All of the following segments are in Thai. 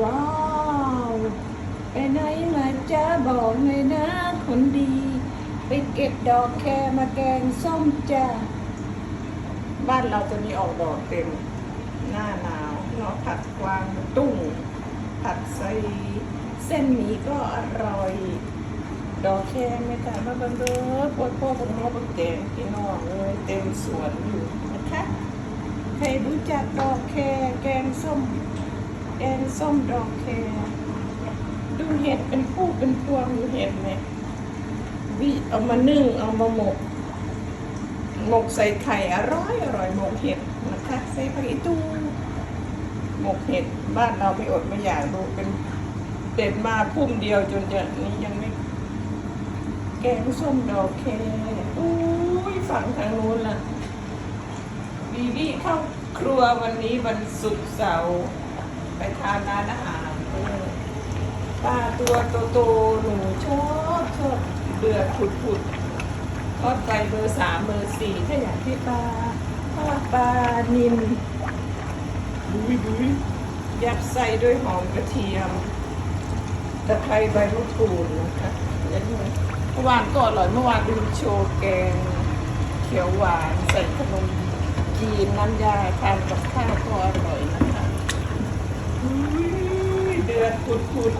ว้าว ไปไหนมาจ้าบอกเลยนะคนดี ไปเก็บดอกแคมาแกงส้มจ้าบ้านเราจะมีออกดอกเต็ม หน้าหนาวเนาะผัดกวางตุ้งผัดใส่เส้นหมี่ก็อร่อย ดอกแคไม่ต่างมาบังเด้อปวดพ่อผมน้องบังแกงพี่น้องเลยเต็มสวนอยู่นะคะใครรู้จักดอกแคแกงส้ม แกงส้มดอกแคดูเห็ดเป็นผู้เป็นพวงอยู่เห็ดไหมวิเอามานึ่งเอามาหมก หมกใส่ไข่อร่อยอร่อยหมกเห็ดนะคะใส่ผักอีตูหมกเห็ดบ้านเราไม่อดไม่อยากดูเป็นเด็ดมาพุ่มเดียวจนจะนี้ยังไม่ แกงส้มดอกแคอุ้ยฝั่งทางนู้นล่ะบีบี้เข้าครัววันนี้วันศุกร์เสาร์ ไปทานร้านอาหารเออปลาตัวโตๆหนูชอบชอบเดือดผุดๆทอดไปเบอร์สามเบอร์สี่ถ้าอยากที่ปลาทอดปลานิลบุยบุยยัดใส่ด้วยหอมกระเทียมตะไคร้ใบมะกรูดนะคะอย่างนี้เมื่อวานก็อร่อยเมื่อวานดูโชว์แกง เขียวหวานใส่ขนมจีนน้ำยาทานกับข้าวก็อร่อยนะคะอุ๊ย เดือดพุด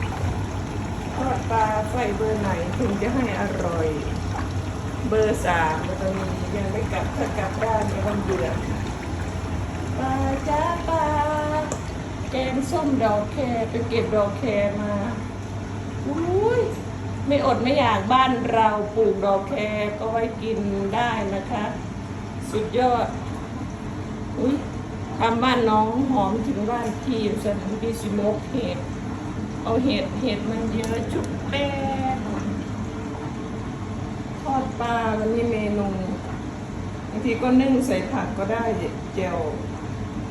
ทอดปลาไฟเบอร์ไหนถึงจะให้อร่อย เบอร์สามแล้วก็มียังไม่กลับถ้ากลับบ้านในวันเดือดปลาจ้าปลาแกงส้มดอกแคไปเก็บดอกแคมาอุ้ยไม่อดไม่อยากบ้านเราปลูกดอกแคก็ไว้กินได้นะคะ สุดยอดอุ้ยทำบ้านน้องหอมถึงบ้านทีมสนามบิสิโมกเห็ด เอาเห็ดเห็ดมันเยอะชุบแป้งทอดปลาวันนี้เมนูบางทีก็นึ่งใส่ผักก็ได้เจียว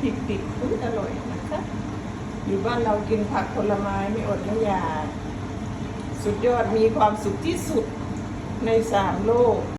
พริกติดอุ้ยอร่อยนะคะอยู่บ้านเรากินผักผลไม้ไม่อดไม่อยาก สุดยอดมีความสุขที่สุดในสามโลก